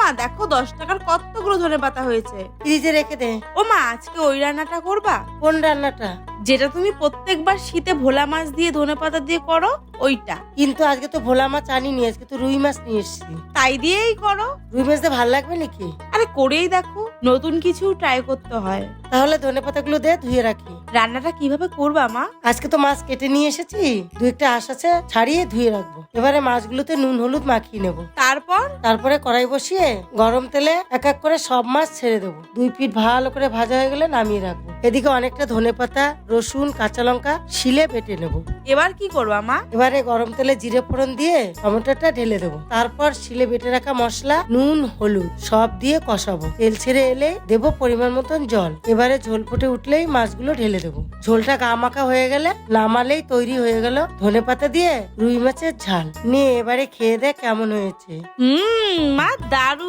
মা দেখো দশ টাকার কতগুলো ধনে পাতা হয়েছে। ফ্রিজে রেখে দে। ও মা আজকে ওই রান্নাটা করবা? কোন রান্নাটা? যেটা তুমি প্রত্যেকবার শীতে ভোলা মাছ দিয়ে ধনে পাতা দিয়ে করো ওইটা। কিন্তু আজকে তো ভোলা মাছ আনিনি আজকে তো রুই মাছ নিয়ে এসেছি। তাই দিয়েই করো। রুই মাছ দিয়ে ভালো লাগবে নাকি? আরে করেই দেখো নতুন কিছু ট্রাই করতে হয়। তাহলে ধনে পাতাগুলো দে ধুয়ে রাখি। রান্নাটা কীভাবে করবা মা? আজকে তো মাছ কেটে নিয়ে এসেছি দু একটা আশ আছে ছাড়িয়ে ধুয়ে রাখব। এবারে মাছগুলোতে নুন হলুদ মাখিয়ে নেব। তারপর? তারপরে কড়াই বসিয়ে গরম তেলে এক এক করে সব মাছ ছেড়ে দেবো। দুই পিঠ ভালো করে ভাজা হয়ে গেলে নামিয়ে রাখব। এদিকে অনেকটা ধনে পাতা রসুন কাঁচা লঙ্কা শিলে বেটে নেব। এবার কি করবা মা? এবারে গরম তেলে জিরে ফোড়ন দিয়ে টমেটোটা ঢেলে দেবো। তারপর শিলে বেটে রাখা মশলা নুন হলুদ সব দিয়ে কষাবো। তেল ছেড়ে এলে দেবো পরিমাণ মতন জল। এবারে ঝোল ফুটে উঠলেই মাছগুলো ঢেলে দেবো। ঝোলটা গা মাখা হয়ে গেলে নামালেই তৈরি হয়ে গেল ধনে পাতা দিয়ে রুই মাছের ঝাল। নিয়ে এবারে খেয়ে দেখ কেমন হয়েছে। হুম মা দারুণ।